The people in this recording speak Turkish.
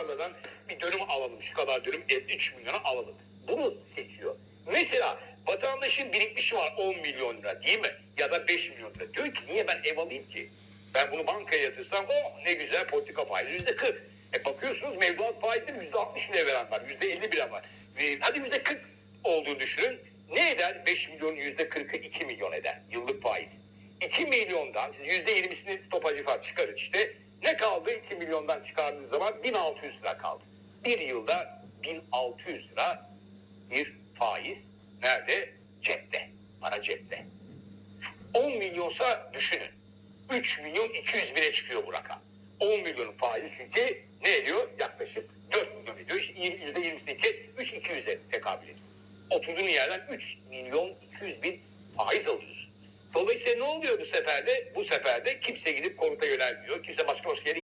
tarladan bir dönüm alalım. Şu kadar dönüm 3 milyona alalım. Bunu seçiyor. Mesela vatandaşın birikmişi var 10 milyon lira değil mi? Ya da 5 milyon lira. Diyor ki niye ben ev alayım ki? Ben bunu bankaya yatırsam oh ne güzel politika faizi yüzde 40. E bakıyorsunuz mevduat faizleri yüzde 60 bile veren var. Yüzde 50 bile var. Ve hadi yüzde 40 olduğunu düşünün. Ne eder? 5 milyonun yüzde 40'ı 2 milyon eder. Yıllık faiz. 2 milyondan siz yüzde 20'sini stopajı falan çıkarın işte. Ne kaldı 2 milyondan çıkardığınız zaman 1600 lira kaldı. Bir yılda 1600 lira bir faiz nerede? Cepte. Para cepte. 10 milyonsa düşünün. 3 milyon 200 bine çıkıyor bu rakam. 10 milyonun faizi çünkü ne ediyor? Yaklaşık 4 milyon ediyor. İşte %20'sini kes 3 200'e tekabül ediyor. Oturduğun yerden 3 milyon 200 bin faiz alıyorsun. Dolayısıyla ne oluyor bu seferde? Bu seferde kimse gidip konuta yönelmiyor. Kimse başka başka yere